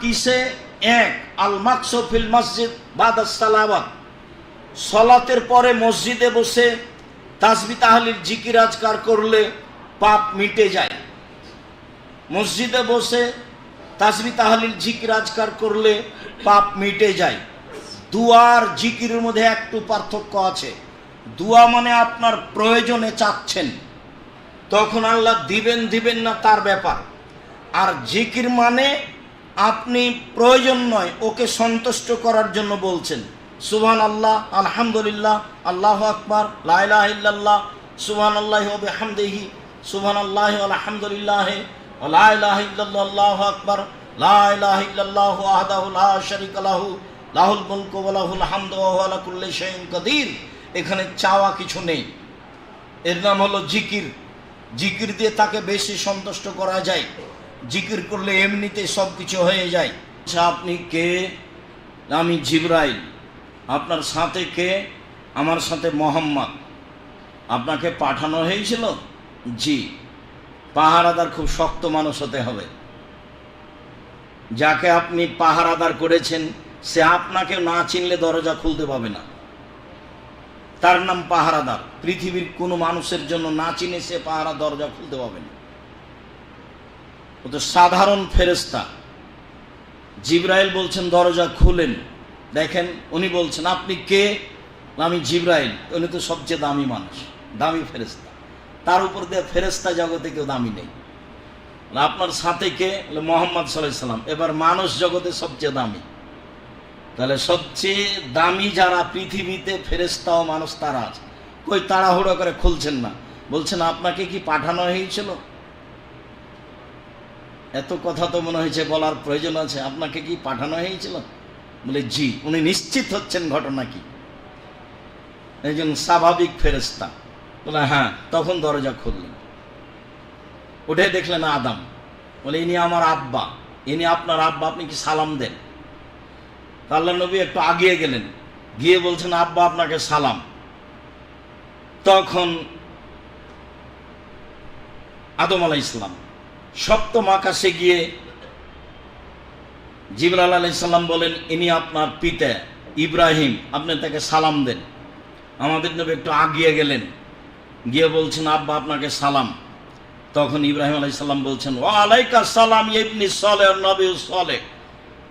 কিসে? এক আল মাকসফিল মসজিদ বাদাস সলাতের পরে মসজিদে বসে তাসবি তাহলির জিকির করলে পাপ মিটে যায়। মসজিদে বসে তাসবি তাহলিল জিকির করলে পাপ মিটে যায়। দুয়ার জিকিরের মধ্যে একটু পার্থক্য আছে। দুয়া মানে আপনার প্রয়োজনে চাচ্ছেন। তখন আল্লাহ দিবেন দিবেন না তার ব্যাপার। আর জিকির মানে আপনি প্রয়োজন নয়, ওকে সন্তুষ্ট করার জন্য বলছেন। সুবহান আল্লাহ আলহামদুলিল্লাহ, আল্লাহ আকবার লাইলাহ ইল্লাল্লাহ সুবহান আল্লাহ হামদেহি সুবহান আল্লাহ আলহামদুলিল্লাহ লাইলাহ আল্লাহু আকবার লাইলাহ ইল্লাল্লাহ আহদাহু লা শারীকা লাহু, লাহুল মুলকু ওয়া লাহুল আলা এখানে চাওয়া কিছু নেই। এর নাম হলো জিকির। জিকির দিয়ে তাকে বেশি সন্তুষ্ট করা যায়। জিকির করলে এমনিতে সব কিছু হয়ে যায়। আচ্ছা আপনি কে? আমি জিব্রাইল। আপনার সাথে কে? আমার সাথে মোহাম্মদ। আপনাকে পাঠানো হয়েছিল? জি। পাহারাদার খুব শক্ত মানুষ হতে হবে। যাকে আপনি পাহারাদার করেছেন, সে আপনাকে না চিনলে দরজা খুলতে পাবে না। তার নাম পাহারাদার। পৃথিবীর কোনো মানুষের জন্য না চিনে সে পাহারা দরজা খুলতে পাবে না। ও তো সাধারণ ফেরেস্তা জিব্রাইল বলছেন, দরজা খুলেন। দেখেন, উনি বলছেন, আপনি কে? আমি জিব্রাইল। উনি তো সবচেয়ে দামি মানুষ, দামি ফেরেস্তা তার উপর দিয়ে ফেরেস্তা জগতে কেউ দামি নেই। আপনার সাথে কে? মোহাম্মদ সাল্লাম। এবার মানুষ জগতে সবচেয়ে দামি। তাহলে সবচেয়ে দামি যারা পৃথিবীতে ফেরেস্তাও মানুষ তারা আছে। কই তাড়াহুড়ো করে খুলছেন না। বলছেন, আপনাকে কি পাঠানো হয়েছিল? এত কথা তো মনে হয়েছে, বলার প্রয়োজন আছে। আপনাকে কি পাঠানো হয়েছিল? বলে, জি, উনি নিশ্চিত হচ্ছেন ঘটনা কি। একজন স্বাভাবিক ফেরেস্তা বলে হ্যাঁ। তখন দরজা খুললেন। উঠে দেখলেন আদাম। বলে, ইনি আমার আব্বা। ইনি আপনার আব্বা, আপনি কি সালাম দেন? আল্লাহ নবী একটু আগিয়ে গেলেন। গিয়ে বলছেন, আব্বা, আপনাকে সালাম। তখন আদম আলাই ইসলাম সপ্তম আকাশে গিয়ে জিবরাল আলাই সাল্লাম বলেন, ইনি আপনার পিতা ইব্রাহিম, আপনি তাকে সালাম দেন। আমাদের নবী একটু আগিয়ে গেলেন। গিয়ে বলছেন, আব্বা, আপনাকে সালাম। তখন ইব্রাহিম আলাই সাল্লাম বলছেন ও আলাইকা সালাম ইবনি সলে নবী সলে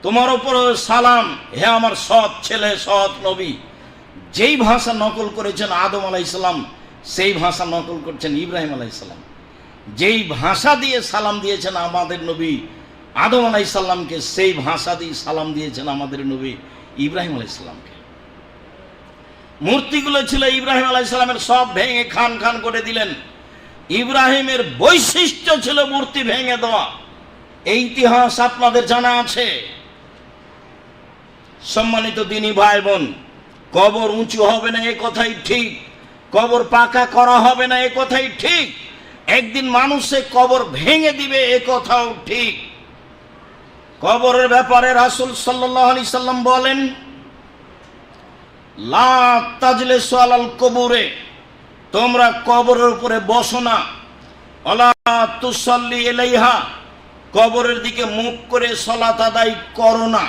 তোমার উপর সালাম, হে আমার সৎ ছেলে, সৎ নবী। যেই ভাষা নকল করেছেন আদম আলাইসাল্লাম সেই ভাষা নকল করছেন ইব্রাহিম আলাই ইসলাম যেই ভাষা দিয়ে সালাম দিয়েছেন আমাদের নবী, আদম আলাই সাল্লামকে সেই ভাষা দিয়ে সালাম দিয়েছেন আমাদের নবী ইব্রাহিম আলাই ইসলামকে মূর্তিগুলো ছিল ইব্রাহিম আলাই সাল্লামের সব ভেঙে খান খান করে দিলেন। ইব্রাহিমের বৈশিষ্ট্য ছিল মূর্তি ভেঙে দেওয়া। এই ইতিহাস আপনাদের জানা আছে। সম্মানিত দিনী ভাই বোন কবর উঁচু হবে না, এ কথাই ঠিক। কবর পাকা করা হবে না, এ কথাই ঠিক। একদিন মানুষে কবর ভেঙে দিবে, এ কথাও ঠিক। কবরের ব্যাপারে রাসুল সাল্লাহ আলি সাল্লাম বলেন, লা তাজলে কবরে, তোমরা কবরের উপরে বসো না। অলা তুসল্লি এলাইহা কবরের দিকে মুখ করে সলাত আদায় করো না।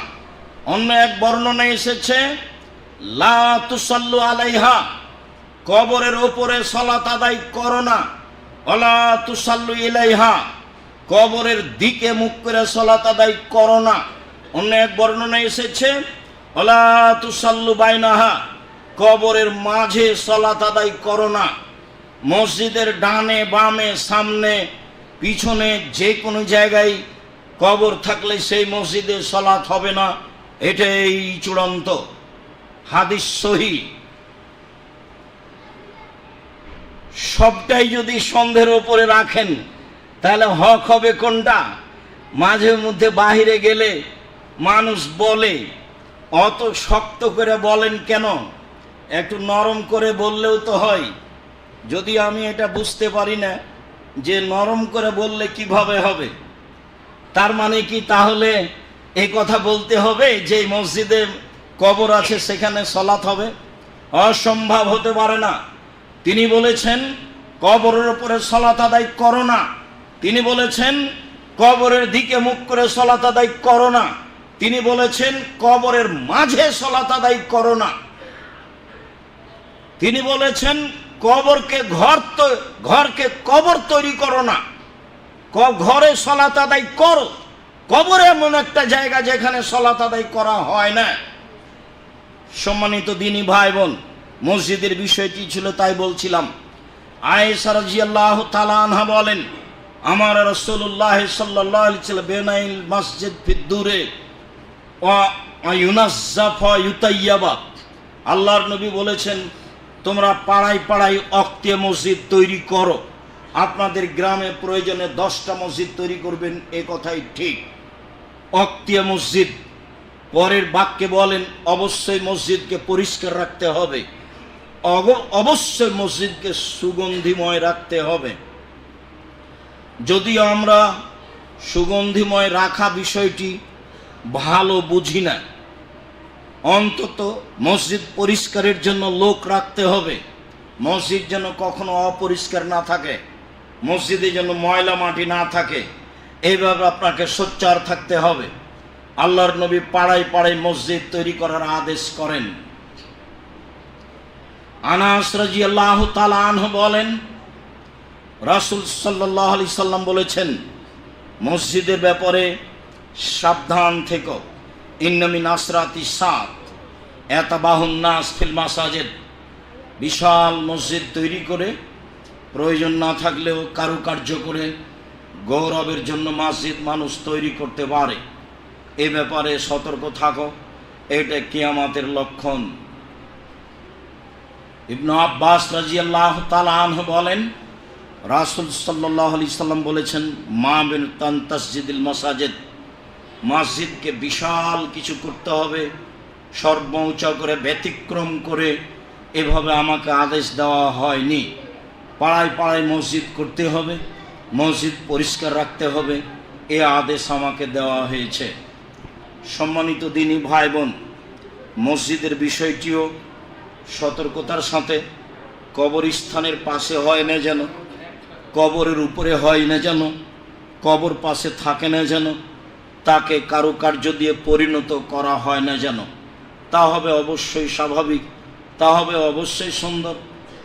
অন্য এক বর্ণনা এসেছে, লা তুসল্লু আলাইহা, কবরের ওপরে সলাত আদায় করো না। অলা তুসাল্লু ইলাইহা, কবরের দিকে মুখ করে সলাত আদায় করো না। অন্য এক বর্ণনা এসেছে, অলা তুসাল্লু বাইনাহা, কবরের মাঝে সলাত আদায় করো না। মসজিদের ডানে, বামে, সামনে, পিছনে যে কোনো জায়গায় কবর থাকলে সেই মসজিদে সলাৎ হবে না, এটাই চূড়ান্ত। হাদিস সহি। সবটাই যদি সন্দেহের ওপরে রাখেন, তাহলে হক হবে কোনটা? মাঝে মধ্যে বাহিরে গেলে মানুষ বলে, অত শক্ত করে বলেন কেন? একটু নরম করে বললেও তো হয়। যদি আমি এটা বুঝতে পারি না, যে নরম করে বললে কীভাবে হবে? তার মানে কি তাহলে এই কথা বলতে হবে যে মসজিদে কবর আছে, সেখানে সলাৎ হবে? অসম্ভব হতে পারে না। তিনি বলেছেন, কবরের উপরে সলাত আদায় করো না। তিনি বলেছেন, কবরের দিকে মুখ করে সলাত আদায় করো না। তিনি বলেছেন, কবরের মাঝে সলাত আদায় করো না। তিনি বলেছেন, কবরকে ঘর ঘরকে কবর তৈরি করো না। ঘরে সলাত আদায় করো। কবর এমন একটা জায়গা যেখানে সলাত আদায় করা হয় না। সম্মানিত দিনী ভাই বোন মসজিদের বিষয়টি ছিল, তাই বলছিলাম। আয়েশা রাজিয়াল্লাহ তাআলা আনহা বলেন, আমার সাল্লাল্লাহু আলাইহি ওয়াসাল্লাম বেনাইল মসজিদ ফিদ্দুরে ওয়া ইউনাজ্জাফা ইউতাইয়াবা আল্লাহর নবী বলেছেন, তোমরা পাড়ায় পাড়ায় অক্তে মসজিদ তৈরি করো। আপনাদের গ্রামে প্রয়োজনে দশটা মসজিদ তৈরি করবেন, এ কথাই ঠিক। অক্তিয়া মসজিদ, পরের বাক্যে বলেন, অবশ্যই মসজিদকে পরিষ্কার রাখতে হবে। অবশ্যই মসজিদকে সুগন্ধিময় রাখতে হবে। যদিও আমরা সুগন্ধিময় রাখা বিষয়টি ভালো বুঝি না, অন্তত মসজিদ পরিষ্কারের জন্য লোক রাখতে হবে। মসজিদ যেন কখনো অপরিষ্কার না থাকে, মসজিদে যেন ময়লা মাটি না থাকে, এইভাবে আপনাকে সোচ্চার থাকতে হবে। আল্লাহর নবী পাড়ায় পাড়ায় মসজিদ তৈরি করার আদেশ করেন। আনাস রাজি আল্লাহ তালাহ বলেন, রাসুল সাল্লাহ আলি সাল্লাম বলেছেন, মসজিদের ব্যাপারে সাবধান থেকো। ইন্নামিন আসরাতি সাত, এতাবাহুন নাস ফিল মাসাজেদ। বিশাল মসজিদ তৈরি করে প্রয়োজন না থাকলেও কারুকার্য করে গৌরবের জন্য মসজিদ মানুষ তৈরি করতে পারে। এ ব্যাপারে সতর্ক থাকো, এটা কিয়ামাতের লক্ষণ। ইবনু আব্বাস রাজিয়াল্লাহ তালাহ বলেন, রাসুল সাল্লাহ আলি সাল্লাম বলেছেন, মা বিন তান্তাসজিদিল মসাজেদ। মসজিদকে বিশাল কিছু করতে হবে সর্বোচ্চ করে ব্যতিক্রম করে এভাবে আমাকে আদেশ দেওয়া হয়নি। পাড়ায় পাড়ায় মসজিদ করতে হবে, মসজিদ পরিষ্কার রাখতে হবে, এ আদেশ আমাকে দেওয়া হয়েছে। সম্মানিত দিনী ভাই বোন, মসজিদের বিষয়টিও সতর্কতার সাথে কবরস্থানের পাশে হয় না যেন, কবরের উপরে হয় না যেন, কবর পাশে থাকে না যেন, তাকে কারুকার্য দিয়ে পরিণত করা হয় না যেন। তা হবে অবশ্যই স্বাভাবিক, তা হবে অবশ্যই সুন্দর,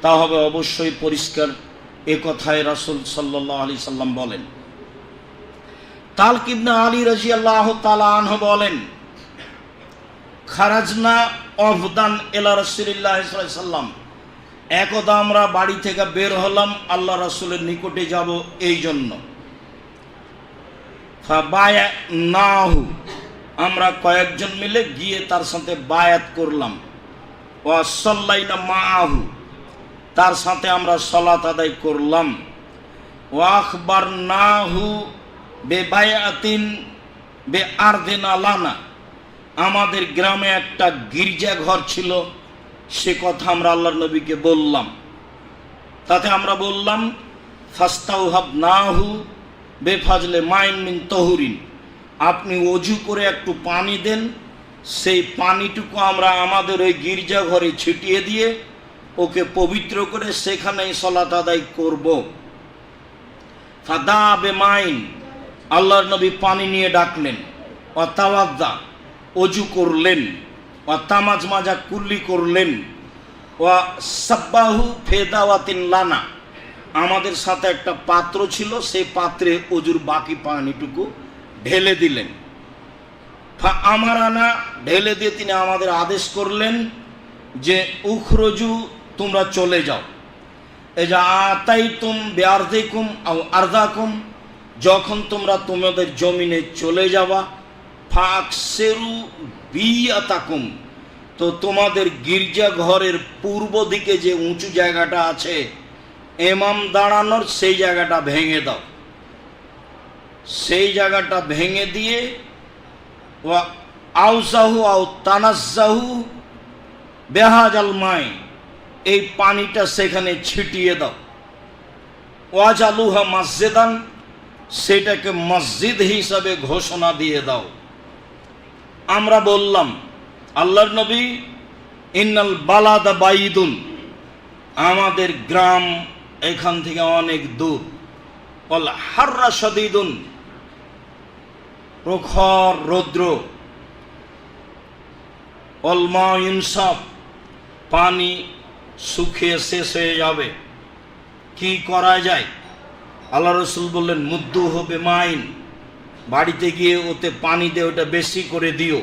তা হবে অবশ্যই পরিষ্কার, এ কথায় রাসুল সাল্লাহ আলি সাল্লাম বলেন। তালকিবনা আলী রাজি তালা আনহ বলেন খারাজনা অবদান এলা রসুলিল্লাহ সাল্লাম। একদা আমরা বাড়ি থেকে বের হলাম, আল্লাহ রাসুলের নিকটে যাব এই জন্য। নাহু আমরা কয়েকজন মিলে গিয়ে তার সাথে বায়াত করলাম। ওয়াসল্লাইনা মাহু তার সাথে আমরা সলাত আদায় করলাম। ওয়াখবার নাহু বে বায়াতিন বে আরদিন আলানা আমাদের গ্রামে একটা গির্জা ঘর ছিল, সে কথা আমরা আল্লাহর নবীকে বললাম। তাতে আমরা বললাম, ফাস্তাউ ফাস্তাউহাব নাহু বেফাজলে মাইন মিন তহরিন। আপনি অজু করে একটু পানি দেন, সেই পানিটুকু আমরা আমাদের ওই গির্জা ঘরে ছিটিয়ে দিয়ে ওকে পবিত্র করে সেখানেই সলাত আদায় করব। ফাদা বে মাইন, আল্লাহর নবী পানি নিয়ে ডাকলেন অতাওয়াদ্দা অজু করলেন ও তামাজ মাজা কুল্লি করলেন ও সাব্বাহু ফেদাওয়াতিন লানা। আমাদের সাথে একটা পাত্র ছিল, সেই পাত্রে অজুর বাকি পানিটুকু ঢেলে দিলেন। আমার আনা ঢেলে দিয়ে তিনি আমাদের আদেশ করলেন যে, উখরজু, তোমরা চলে যাও। এই যে আতাই তুম বেআর্দিকুম আও আর্দাকুম, যখন তোমরা তোমাদের জমিনে চলে যাবা ফাকসেরু বিয়াতাকুম। তো তোমাদের গির্জা ঘরের পূর্ব দিকে যে উঁচু জায়গাটা আছে, এমাম দাঁড়ানোর সেই জায়গাটা ভেঙে দাও। সেই জায়গাটা ভেঙে দিয়ে, ওয়া আউসাহু আউ তানাজ্জাহু বেহাজ আল মাই, এই পানিটা সেখানে ছিটিয়ে দাও। ওয়াজ আলুহা মসজিদান, সেটাকে মসজিদ হিসাবে ঘোষণা দিয়ে দাও। আমরা বললাম, আল্লাহর নবী, ইন্নাল বালাদা বাইদুন। আমাদের গ্রাম এখান থেকে অনেক দূর। অল হাররা সদিদুন প্রখর রৌদ্র। অলমা ইনসাফ। পানি শুকিয়ে শেষ হয়ে যাবে। কি করা যায়? আল্লাহ রসুল বললেন, মুদ্দু হবে মাইন। বাড়িতে গিয়ে ওতে পানি দিয়ে ওটা বেশি করে দিও।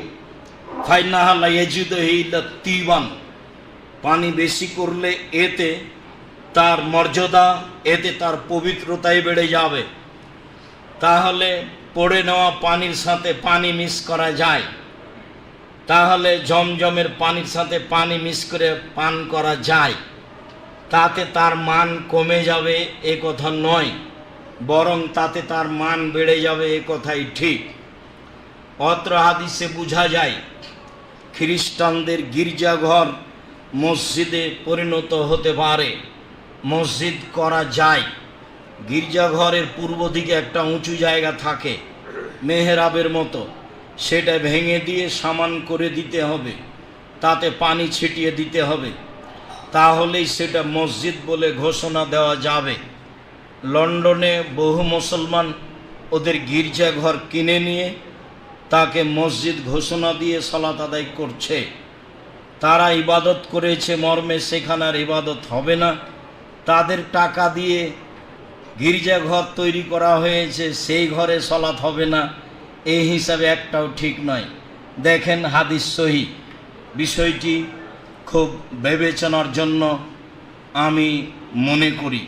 তিবান পানি বেশি করলে এতে তার মর্যাদা, এতে তার পবিত্রতাই বেড়ে যাবে। তাহলে পড়ে নেওয়া পানির সাথে পানি মিস করা যায়। তাহলে জমজমের পানির সাথে পানি মিস করে পান করা যায়। তাতে তার মান কমে যাবে, এ কথা নয়। বরং তাতে তার মান বেড়ে যাবে এ কথাই ঠিক। অত্র হাদিসে বোঝা যায়, খ্রিস্টানদের গির্জাঘর মসজিদে পরিণত হতে পারে। মসজিদ করা যায়, গির্জাঘরের পূর্ব দিকে একটা উঁচু জায়গা থাকে, মেহরাবের মতো। সেটা ভেঙে দিয়ে সামান করে দিতে হবে, তাতে পানি ছিটিয়ে দিতে হবে। তাহলেই সেটা মসজিদ বলে ঘোষণা দেওয়া যাবে। লন্ডনে বহু মুসলমান ওদের গির্জাঘর কিনে নিয়ে তাকে মসজিদ ঘোষণা দিয়ে সালাত আদায় করছে। তারা ইবাদত করেছে, মর্মে সেখানে আর ইবাদত হবে না। তাদের টাকা দিয়ে গির্জাঘর তৈরি করা হয়েছে, সেই ঘরে সলাৎ হবে না। এই হিসাবে একটাও ঠিক নয়। দেখেন হাদিস সহি। বিষয়টি খুব বিবেচনার জন্য আমি মনে করি।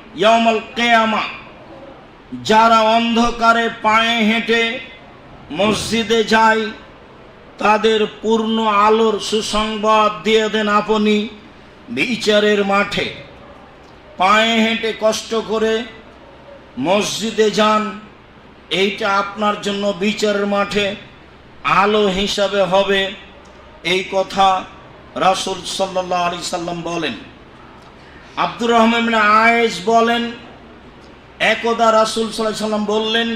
ইয়ামাল কেয়ামা, যারা অন্ধকারে পায়ে হেঁটে মসজিদে যায়, তাদের পূর্ণ আলোর সুসংবাদ দিয়ে দেন আপনি বিচারের মাঠে। পায়ে হেঁটে কষ্ট করে মসজিদে যান, এইটা আপনার জন্য বিচারের মাঠে আলো হিসাবে হবে। এই কথা রাসুল সাল্লাহ আলি সাল্লাম বলেন। আব্দুর রহমান আয়েজ বলেন, একদা রাসুল সাল্লাহ সাল্লাম বললেন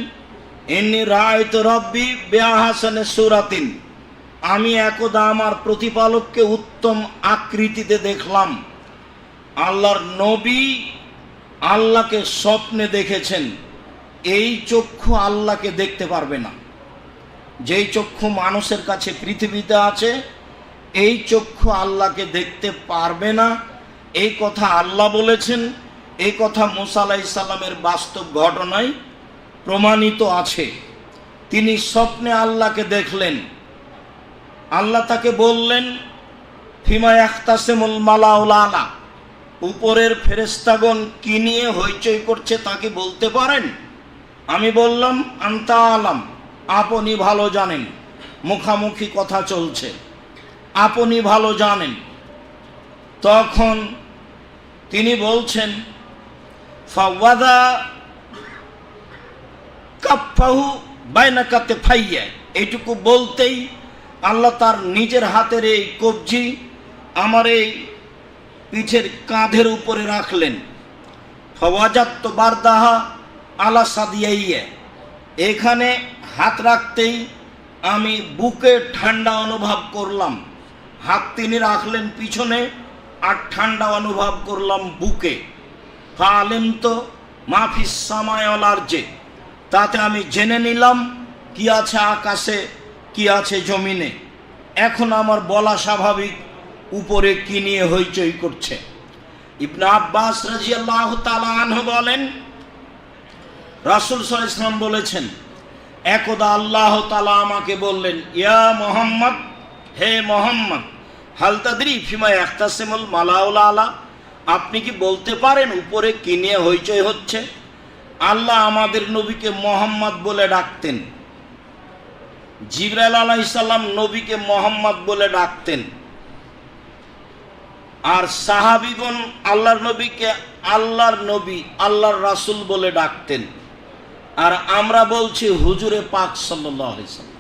এমনি রায় তো রব্বি বেহাসানে সুরাতিন। আমি একদা আমার প্রতিপালককে উত্তম আকৃতিতে দেখলাম। আল্লাহর নবী আল্লাহকে স্বপ্নে দেখেছেন। এই চক্ষু আল্লাহকে দেখতে পারবে না। যেই চক্ষু মানুষের কাছে পৃথিবীতে আছে, এই চক্ষু আল্লাহকে দেখতে পারবে না। এই কথা আল্লাহ বলেছেন, এই কথা মুসা আলাইসাল্লামের বাস্তব ঘটনায় প্রমাণিত আছে। তিনি স্বপ্নে আল্লাহকে দেখলেন। আল্লাহ তাকে বললেন, ফিমা আখতাসেমুল মালাউলানা উপরের ফেরেস্তাগণ কি নিয়ে হইচই করছে তাকে বলতে পারেন? আমি বললাম, আন্তা আলাম, আপনি ভালো জানেন, মুখামুখি কথা চলছে। আপনি ভালো জানেন। তখন তিনি বলছেন, ফাওয়াদা কাপ্পাহু বাইনাকাতে ফাইয়া। এইটুকু বলতেই আল্লাহ তার নিজের হাতের এই কবজি আমার এই পিঠের কাঁধের উপরে রাখলেন। ফওয়াজাত বারদাহা আলা সাদিয়াইয়া। এখানে হাত রাখতেই আমি বুকে ঠান্ডা অনুভব করলাম। হাত তিনি রাখলেন পিছনে আর ঠান্ডা অনুভব করলাম বুকে। ফালেম তো মাফিস সামায়লার যে। তাতে আমি জেনে নিলাম, কি আছে আকাশে, কি আছে জমিনে। এখন আমার বলা স্বাভাবিক, উপরে কি নিয়ে হইচই করছে। ইবনা আব্বাস রাজিয়াল্লাহ তালাহ বলেন, রাসুল ইসলাম বলেছেন, একদা আল্লাহ তালা আমাকে বললেন, ইয়া মোহাম্মদ, হে মোহাম্মদ হালতাদ্রি ফিমা একতাসেমুল মালাউলা আলা। আপনি কি বলতে পারেন উপরে কি নিয়ে হইচই হচ্ছে? আল্লাহ আমাদের নবীকে মোহাম্মদ বলে ডাকতেন। জিবরাল আলাইসাল্লাম নবীকে মোহাম্মদ বলে ডাকতেন। আর সাহাবিগণ আল্লাহর নবীকে আল্লাহর নবী, আল্লাহর রাসুল বলে ডাকতেন। আর আমরা বলছি হুজুরে পাক সাল্লাম।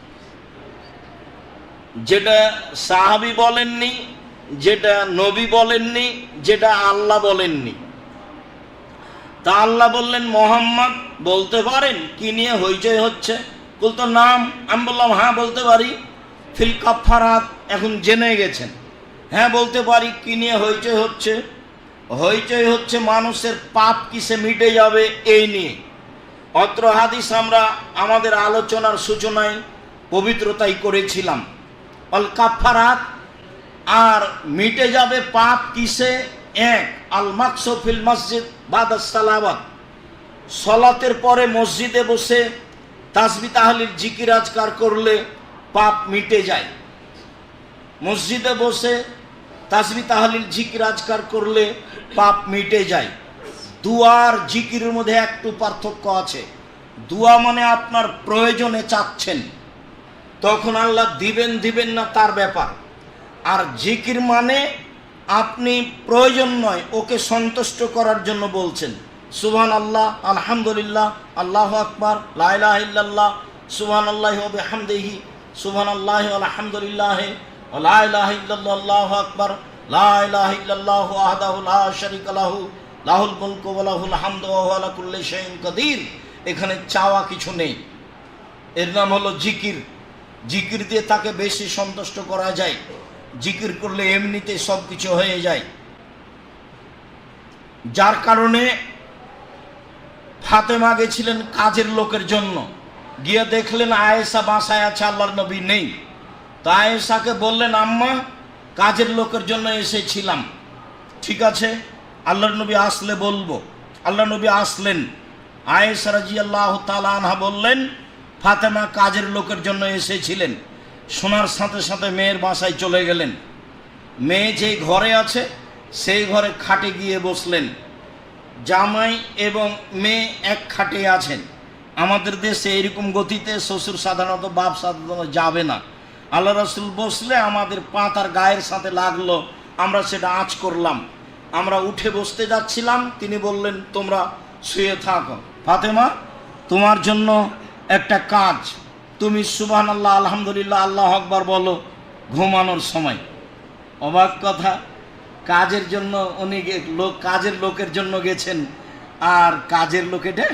যেটা সাহাবি বলেননি, যেটা নবী বলেননি, যেটা আল্লাহ বলেননি। তা আল্লাহ বললেন, মোহাম্মদ, বলতে পারেন, কি নিয়ে হইচই হচ্ছে? বলতো, নাম। আমি বললাম হ্যাঁ বলতে পারি। ফিল কাফারাত এখন জেনে গেছেন। হ্যাঁ বলতে পারি, কি নিয়ে হইচই হচ্ছে? হইচই হচ্ছে মানুষের পাপ কিসে মিটে যাবে, এই নিয়ে। অত্র হাদিস আমরা আমাদের আলোচনার সূচনায় পবিত্রতাই করেছিলাম। অল কাফারাত আর মিটে যাবে পাপ কিসে? এক, আল মাকসফিল মসজিদ বাদাস সালাবাত সলাতের পরে মসজিদে বসে তাসবি তাহলির জিকির আজকার করলে পাপ মিটে যায়। মসজিদে বসে তাসবি তাহলিল জিকির আজকার করলে পাপ মিটে যায়। দুয়ার জিকিরের মধ্যে একটু পার্থক্য আছে। দুয়া মানে আপনার প্রয়োজনে চাচ্ছেন। তখন আল্লাহ দিবেন দিবেন না তার ব্যাপার। আর জিকির মানে আপনি প্রয়োজন নয়, ওকে সন্তুষ্ট করার জন্য বলছেন। সুবহান আল্লাহ আলহামদুলিল্লাহ, আল্লাহ আকবার লাইলাহ ইল্লাল্লাহ সুবহান আল্লাহ হামদেহি সুবহান আল্লাহ আলহামদুলিল্লাহ আল্লাহ আকবার লাহুল আলা এখানে চাওয়া কিছু নেই। এর নাম হলো জিকির। জিকির দিয়ে তাকে বেশি সন্তুষ্ট করা যায়। জিকির করলে এমনিতে সব কিছু হয়ে যায়। যার কারণে ফাতেমা গেছিলেন কাজের লোকের জন্য। গিয়ে দেখলেন আয়েশা বাসায় আছে, আল্লাহর নবী নেই। তো আয়েশাকে বললেন, আম্মা, কাজের লোকের জন্য এসেছিলাম। ঠিক আছে, আল্লাহর নবী আসলে বলব। আল্লাহ নবী আসলেন। আয়েশা রাজি আল্লাহ তালা আনহা বললেন ফাতেমা কাজের লোকের জন্য এসেছিলেন। শোনার সাথে সাথে মেয়ের বাসায় চলে গেলেন। মেয়ে যে ঘরে আছে, সেই ঘরে খাটে গিয়ে বসলেন। জামাই এবং মেয়ে এক খাটে আছেন। আমাদের দেশে এরকম গতিতে শ্বশুর সাধারণত, বাপ সাধারণত যাবে না। আল্লাহ রসুল বসলে আমাদের পা তার গায়ের সাথে লাগল, আমরা সেটা আঁচ করলাম। আমরা উঠে বসতে যাচ্ছিলাম, তিনি বললেন, তোমরা শুয়ে থাকো। ফাতেমা, তোমার জন্য একটা কাজ। তুমি সুবহান আল্লাহ আলহামদুলিল্লাহ, আল্লাহ আকবার বলো, ঘুমানোর সময়। অবাক কথা, কাজের জন্য উনি লোক, কাজের লোকের জন্য গেছেন। আর কাজের লোক এটা?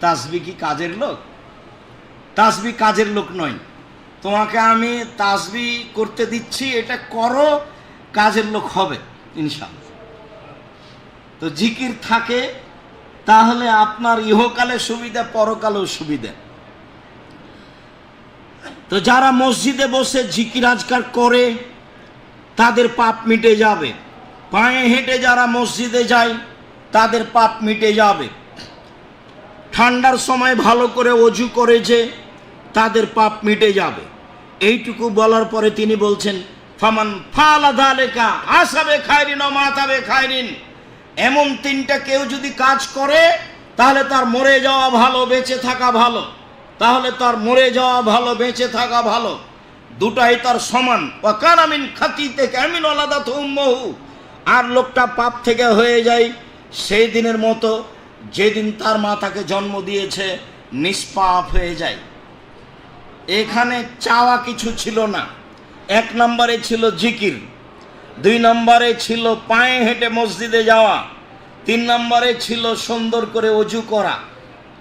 তাসবি কি কাজের লোক? তাসবি কাজের লোক নয়। তোমাকে আমি তাসবি করতে দিচ্ছি, এটা করো, কাজের লোক হবে ইনশাল্লাহ তো জিকির থাকে তাহলে আপনার ইহকালে সুবিধা, পরকালেও সুবিধা। তো যারা মসজিদে বসে জিকির আজকার করে, তাদের পাপ মিটে যাবে। পায়ে হেঁটে যারা মসজিদে যায়, তাদের পাপ মিটে যাবে। ঠান্ডার সময় ভালো করে অজু করে যে, তাদের পাপ মিটে যাবে। এইটুকু বলার পরে তিনি বলছেন, ফামান ফালা দালেকা, আসাবে খায়রিন ও মাতাবে খায়রিন। এমন তিনটা কেউ যদি কাজ করে, তাহলে তার মরে যাওয়া ভালো, বেঁচে থাকা ভালো। তাহলে তার মরে যাওয়া ভালো, বেঁচে থাকা ভালো। দুটাই তার সমান। ওয়াকান আমিন খাতি থেকে আমিন আলাদা উম্মহু। আর লোকটা পাপ থেকে হয়ে যায় সেই দিনের মতো, যেদিন তার মা তাকে জন্ম দিয়েছে, নিষ্পাপ হয়ে যায়। এখানে চাওয়া কিছু ছিল না। এক নম্বরে ছিল জিকির। দুই নম্বরে ছিল পায়ে হেঁটে মসজিদে যাওয়া, তিন নম্বরে ছিল সুন্দর করে অজু করা।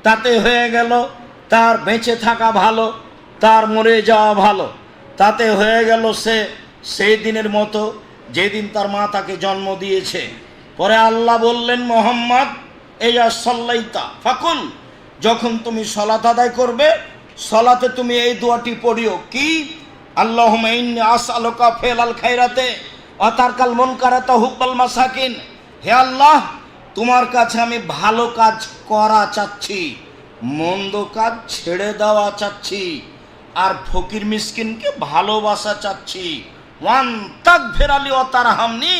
তাতে হয়ে গেল তার বেঁচে থাকা ভালো, তার মরে যাওয়া ভালো। তাতে হয়ে গেল সে সেই দিনের মতো যেদিন তার মা তাকে জন্ম দিয়েছে। পরে আল্লাহ বললেন, মোহাম্মদ এই সল্লাইতা, ফাকুল, যখন তুমি সলাত আদায় করবে, সলাতে তুমি এই দোয়াটি পড়িও। কি? আল্লাহ আস আলোকা ফেল আল খাইরাতে অতারকাল মন কারাতা হুকবাল মাসাকিন। হে আল্লাহ, তোমার কাছে আমি ভালো কাজ করা চাচ্ছি, মন্দ কাজ ছেড়ে দেওয়া চাচ্ছি, আর ফকির মিসকিনকে ভালোবাসা চাচ্ছি। ওয়ান তাক ফেরালি ও তার হামনি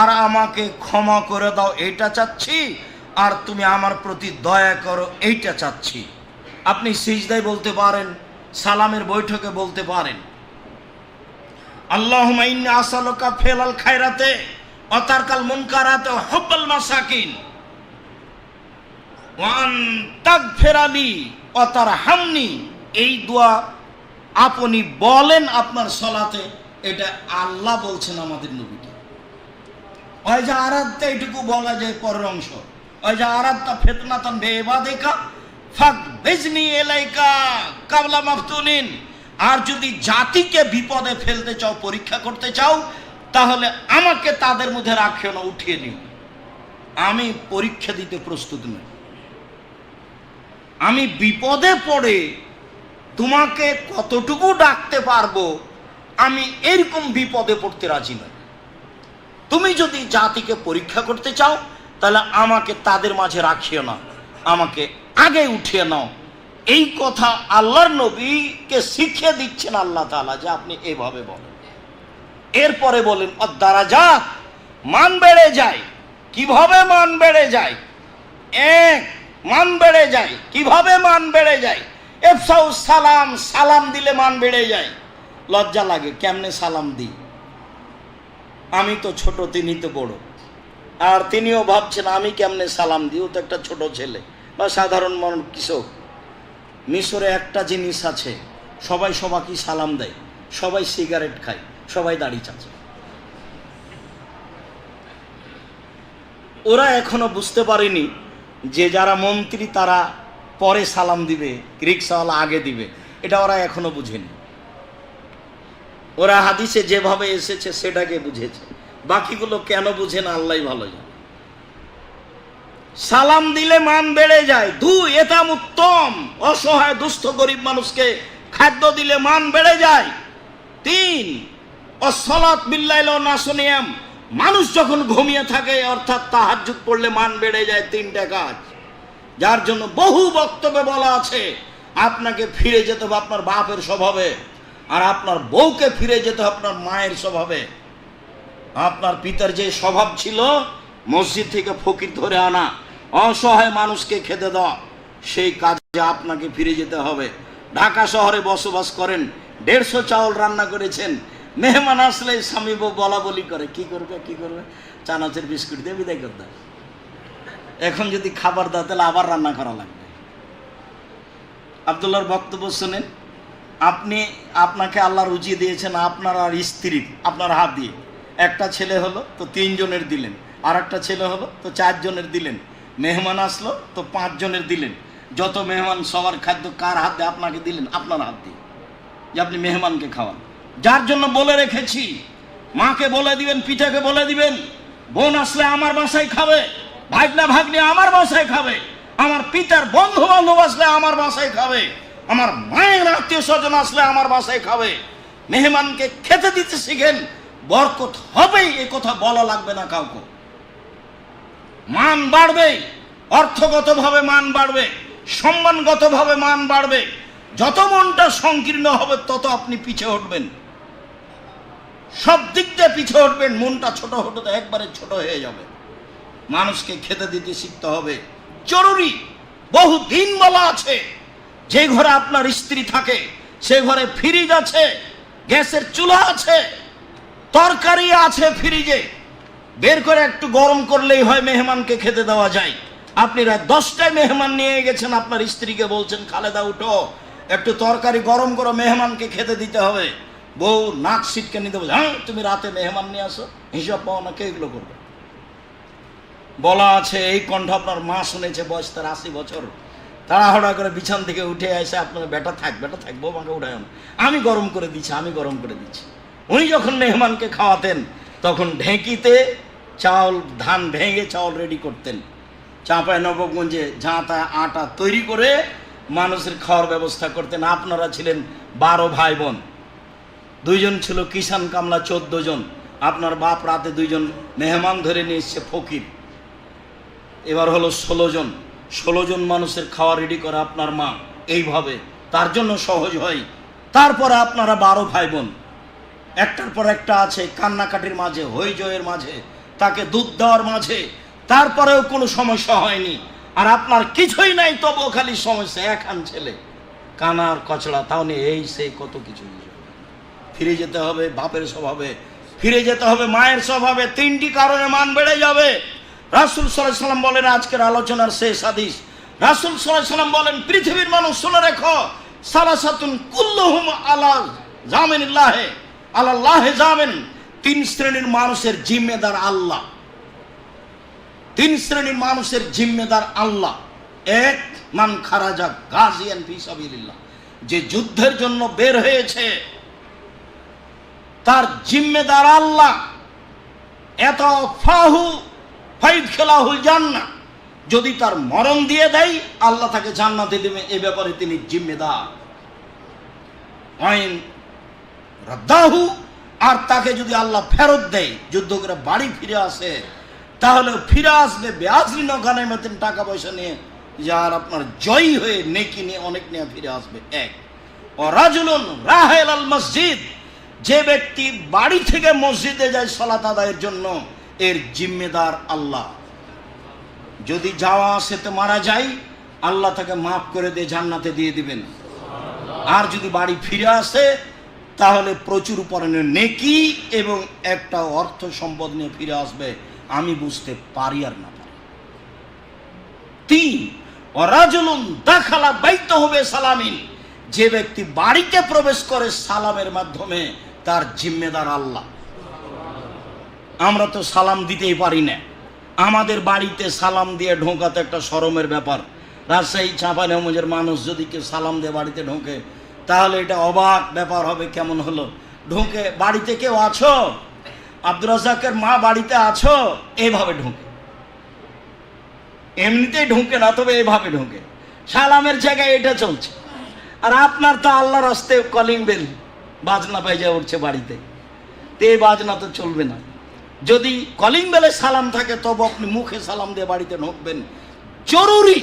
আর আমাকে ক্ষমা করে দাও, এইটা চাচ্ছি, আর তুমি আমার প্রতি দয়া করো, এইটা চাচ্ছি। আপনি সিজদায় বলতে পারেন, সালামের বৈঠকে বলতে পারেন। আপনি বলেন আপনার সলাতে, এটা আল্লাহ বলছেন আমাদের নবীকে। ওই যে আরাধটা এইটুকু বলা যায় পরের অংশ। ওই যে আরাধটা ফেতনাতন বেবা দেখা ফাক বেজনি এলাইকা কাবলা মাফতুনিন। আর যদি জাতিকে বিপদে ফেলতে চাও, পরীক্ষা করতে চাও, তাহলে আমাকে তাদের মধ্যে রাখিও না, উঠিয়ে নিও। আমি পরীক্ষা দিতে প্রস্তুত নই। আমি বিপদে পড়ে তোমাকে কতটুকু ডাকতে পারব, আমি এরকম বিপদে পড়তে রাজি নই। তুমি যদি জাতিকে পরীক্ষা করতে চাও, তাহলে আমাকে তাদের মাঝে রাখিও না, আমাকে আগে উঠিয়ে নাও। এই কথা আল্লাহর নবীকে শিখিয়ে দিচ্ছেন আল্লাহ তাআলা যে আপনি এভাবে বলেন। এরপরে বলেন দ্বারা যা মান বেড়ে যায়। কীভাবে মান বেড়ে যায়? এক, মান বেড়ে যায়। কীভাবে মান বেড়ে যায়? এফসাউ সালাম সালাম দিলে মান বেড়ে যায়। লজ্জা লাগে, কেমনে সালাম দিই? আমি তো ছোট, তিনি তো বড়। আর তিনিও ভাবছেন, আমি কেমনে সালাম দিই? ও তো একটা ছোট ছেলে। বা সাধারণ মানুষ, কৃষক। মিশরে একটা জিনিস আছে, সবাই সবাইকে সালাম দেয়, সবাই সিগারেট খায়, সবাই দাড়ি চাচে। ওরা এখনও বুঝতে পারেনি যে যারা মন্ত্রী তারা পরে সালাম দিবে, রিক্সাওয়ালা আগে দিবে, এটা ওরা এখনও বুঝেনি। ওরা হাদিসে যেভাবে এসেছে সেটাকে বুঝেছে। বাকিগুলো কেন বুঝে না আল্লাহ ভালো জানে। সালাম দিলে মান বেড়ে যায়। দুই, এতাম উত্তম। অসহায়, দুস্থ, গরিব মানুষকে খাদ্য দিলে মান বেড়ে যায়। তিন অসলাত বিল্লাইল নাসনিয়াম মানুষ যখন ঘুমিয়ে থাকে, অর্থাৎ তাহাজ্জুদ পড়লে মান বেড়ে যায় তিনটা কাজ। যার জন্য বহু বক্তব্যে বলা আছে, আপনাকে ফিরে যেতে হবে আপনার বাপের স্বভাবে, আর আপনার বউকে ফিরে যেতে হবে আপনার মায়ের স্বভাবে। আপনার পিতার যে স্বভাব ছিল, মসজিদ থেকে ফকির ধরে আনা। অসহায় মানুষকে খেতে দেওয়া সেই কাজে আপনাকে ফিরে যেতে হবে। ঢাকা শহরে বসবাস করেন, দেড়শো চাউল রান্না করেছেন। মেহমান আসলে স্বামী বউ বলা বলি করে। কি করবে কি করবে? চানাচের বিস্কুট দিয়ে বিদায় করতে। এখন যদি খাবার দাও, তাহলে আবার রান্না করা লাগবে। আবদুল্লাহর বক্তব্য শোনেন, আপনি, আপনাকে আল্লাহ রুজি দিয়েছেন আপনার আর স্ত্রীর, আপনার হাত দিয়ে। একটা ছেলে হলো, তো তিনজনের দিলেন। আর একটা ছেলে হলো, তো চারজনের দিলেন। মেহমান আসলো, তো পাঁচজনের দিলেন। যত মেহমান সবার খাদ্য কার হাত আপনাকে দিলেন? আপনার হাত দিয়ে। যে আপনি মেহমানকে খাওয়ান। যার জন্য বলে রেখেছি, মাকে বলে দিবেন পিঠাকে বলে দিবেন, বোন আসলে আমার বাসায় খাবে, ভাগনা ভাগ্নে আমার বাসায় খাবে, আমার পিতার বন্ধু বান্ধব আসলে আমার বাসায় খাবে, আমার মায়ের আত্মীয় স্বজন আসলে আমার বাসায় খাবে। মেহমানকে খেতে দিতে শিখেন, বরকত হবেই, এ কথা বলা লাগবে না কাউকে। মান বাড়বে, অর্থগতভাবে মান বাড়বে, সম্মানগতভাবে মান বাড়বে। যত মনটা সংকীর্ণ হবে, তত আপনি পিছিয়ে উঠবেন। সব দিক দিয়ে পিছিয়ে উঠবেন, মনটা ছোট হতে একবারে ছোট হয়ে যাবে। মানুষকে খেতে দিতে শিখতে হবে। জরুরি, বহু দিন বলা আছে, যে ঘরে আপনার স্ত্রী থাকে, সে ঘরে ফ্রিজ আছে, গ্যাসের চুলা আছে, তরকারি আছে ফ্রিজে বের করে একটু গরম করলেই হয় মেহমানকে খেতে দেওয়া যায়। আপনি দশটায় মেহমান নিয়ে গেছেন, আপনার স্ত্রীকে বলছেন, খালেদা, উঠো। একটু তরকারি গরম করো, মেহমানকে খেতে দিতে হবে। বউ নাক সিটকে নিতে বলছে হ্যাঁ তুমি রাতে মেহমান নিয়ে আসো, হিসাব পাও না, কে এগুলো করবে? বলা আছে, এই কণ্ঠ আপনার মা শুনেছে, বয়স তার আশি বছর। তাড়াহড়া করে বিছান থেকে উঠে এসে আপনার বেটা থাক বেটা থাক বৌমাকে উঠায় না। আমি গরম করে দিচ্ছি, আমি গরম করে দিচ্ছি। উনি যখন মেহমানকে খাওয়াতেন, তখন ঢেঁকিতে চাউল, ধান ভেঙে চাউল রেডি করতেন। চাঁপায় নবগঞ্জে ঝাঁটা, আটা তৈরি করে মানুষের খাওয়ার ব্যবস্থা করতেন। আপনারা ছিলেন বারো ভাই বোন দুইজন ছিল কিষান কামলা, চোদ্দ জন। আপনার বাপ রাতে দুইজন মেহমান ধরে নিয়ে এসছে ফকির। এবার হলো ষোলো জন। ষোলো জন মানুষের খাওয়া রেডি করে আপনার মা। এইভাবে। তার জন্য সহজ হয়। তারপরে আপনারা বারো ভাই বোন একটার পর একটা আছে কান্নাকাটির মাঝে হইজয়ের মাঝে। তাকে দুধ দেওয়ার মাঝে। তারপরেও কোনো সমস্যা হয়নি। আর আপনার কিছুই নাই, তবুও খালি সমস্যা একান ছেলে। কানার কচড়া নেই এই সেই কত কিছু ফিরে যেতে হবে, বাপের স্বভাবে। ফিরে যেতে হবে, মায়ের স্বভাবে। তিনটি কারণে মান বেড়ে যাবে। রাসুল সাল্লাম বলেন, আজকের আলোচনার শেষ হাদিস। রাসুল সাল্লাম বলেন, পৃথিবীর মানুষ শুনে রেখো, সালাসাতুন কুল্লুহুম আলা জামিনিল্লাহে আল্লাহ যাবেন তিন শ্রেণির মানুষের জিম্মেদার আল্লাহ। তিন শ্রেণির মানুষের জিম্মেদার আল্লাহ। এক, মান খারাজা গাজিয়ান যে যুদ্ধের জন্য বের হয়েছে, তার জিম্মেদার আল্লাহ। এত ফাহু ফাইদ খেলাহুল জান্না যদি তার মরণ দিয়ে দেয়, আল্লাহ তাকে জান্নাতে দেবে। এ ব্যাপারে তিনি জিম্মেদার। আইন আর তাকে যদি আল্লাহ ফেরত দেয়, যুদ্ধ করে বাড়ি ফিরে আসে, তাহলে ফিরে আসবে বেআজরি নখানে মতন টাকা পয়সা নিয়ে যার আপনার জয়ী হয়ে নেকি নিয়ে, অনেক নিয়ে ফিরে আসবে। এক। ও রাহেল আল মসজিদ, যে ব্যক্তি বাড়ি থেকে মসজিদে যায় সলাত আদায়ের জন্য, এর জিম্মেদার আল্লাহ। যদি যাওয়া আসেতে মারা যায়, আল্লাহ তাকে মাফ করে দিয়ে জান্নাতে দিয়ে দিবেন। আর যদি বাড়ি ফিরে আসে তাহলে প্রচুর পরিমাণে নেকি এবং একটা অর্থ সম্পদ নিয়ে ফিরে আসবে, আমি বুঝতে পারি আর না পারি। তিন অরাজলুন দাখালা বাইতে হবে সালামিন। যে ব্যক্তি বাড়িতে প্রবেশ করে সালামের মাধ্যমে তার জিম্মেদার আল্লাহ। আমরা তো সালাম দিতেই পারি না। আমাদের বাড়িতে সালাম দিয়ে ঢোকাতে একটা শরমের ব্যাপার। রাজশাহী চাঁপানেমুজের মানুষ যদি কেউ সালাম দিয়ে বাড়িতে ঢোকে তাহলে এটা অবাক ব্যাপার হবে কেমন হলো। ঢুকে বাড়িতে কেউ আছো? আব্দুর রাজাকের মা বাড়িতে আছো? এইভাবে ঢুকে। এমনিতেই ঢুকে না, তবে এইভাবে ঢুকে। সালামের জায়গায় এটা চলছে। আর আপনার তো আল্লাহ রাস্তে কলিং বেল বাজনা পাইজা উঠছে বাড়িতে। তো এই বাজনা তো চলবে না। যদি কলিং বেলে সালাম থাকে, তবে আপনি মুখে সালাম দিয়ে বাড়িতে ঢুকবেন। জরুরি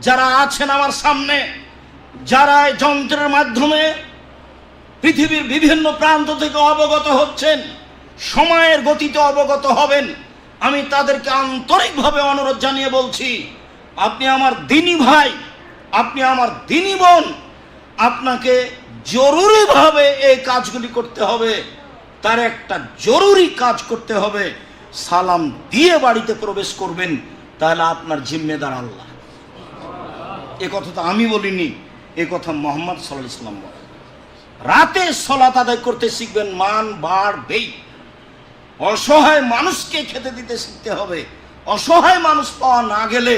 যারা আছেন আমার সামনে যারা যন্ত্রের মাধ্যমে পৃথিবীর বিভিন্ন প্রান্ত থেকে অবগত হচ্ছেন, সময়ের গতিতে অবগত হবেন, আমি তাদেরকে আন্তরিকভাবে অনুরোধ জানিয়ে বলছি, আপনি আমার দিনী ভাই, আপনি আমার দিনী বোন, আপনাকে জরুরিভাবে এই কাজগুলি করতে হবে। তার একটা জরুরি কাজ করতে হবে। সালাম দিয়ে বাড়িতে প্রবেশ করবেন, তাহলে আপনার জিম্মেদার আল্লাহ। এ কথা তো আমি বলিনি। এ কথা মোহাম্মদ সাল্লাহ ইসলাম বলে রাতে সলাত আদায় করতে শিখবেন মান বার বেই। অসহায় মানুষকে খেতে দিতে শিখতে হবে। অসহায় মানুষ পাওয়া না গেলে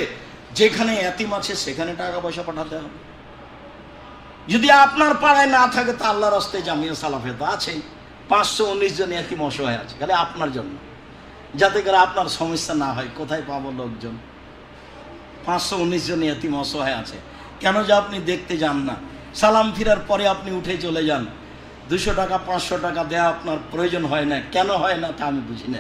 যেখানে এতিম আছে সেখানে টাকা পয়সা পাঠাতে হবে। যদি আপনার পাড়ায় না থাকে তা আল্লাহ রাস্তায় জামিয়া সালাফে তো আছে পাঁচশো উনিশ জন এতিম অসহায় আছে, খালি আপনার জন্য। যাতে করে আপনার সমস্যা না হয়, কোথায় পাবো লোকজন? পাঁচশো উনিশ জন এতিম অসহায় আছে। কেন যে আপনি দেখতে যান না? সালাম ফিরার পরে আপনি উঠে চলে যান। দুশো টাকা, পাঁচশো টাকা দেওয়া আপনার প্রয়োজন হয় না। কেন হয় না তা আমি বুঝি না।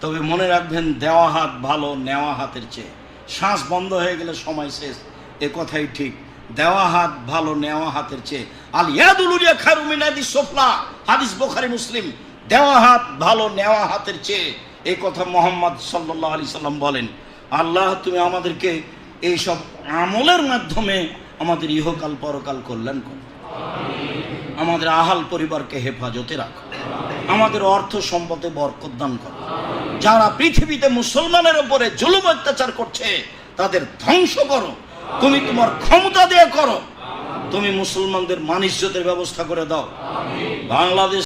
তবে মনে রাখবেন, দেওয়া হাত ভালো, নেওয়া হাতের চেয়ে। শ্বাস বন্ধ হয়ে গেলে সময় শেষ। এ কথাই ঠিক। দেওয়া হাত ভালো, নেওয়া হাতের চেয়ে। আল ইয়াদুলুলিয়া খারুমিনাদি সোফলা, হাদিস বোখারি, মুসলিম। দেওয়া হাত ভালো, নেওয়া হাতের চেয়ে। এই কথা মোহাম্মদ সাল্লাহ আলি সাল্লাম বলেন, আল্লাহ, তুমি আমাদেরকে এইসব আমলের মাধ্যমে আমাদের ইহকাল পরকাল কল্যাণ করো। আমাদের আহাল পরিবারকে হেফাজতে রাখো। আমাদের অর্থ সম্পদে বরকত দান করো। যারা পৃথিবীতে মুসলমানের উপরে জুলুম অত্যাচার করছে, তাদের ধ্বংস করো। তুমি তোমার ক্ষমতা দিয়ে করো। তুমি মুসলমানদের মানিজ্যতের ব্যবস্থা করে দাও। বাংলাদেশ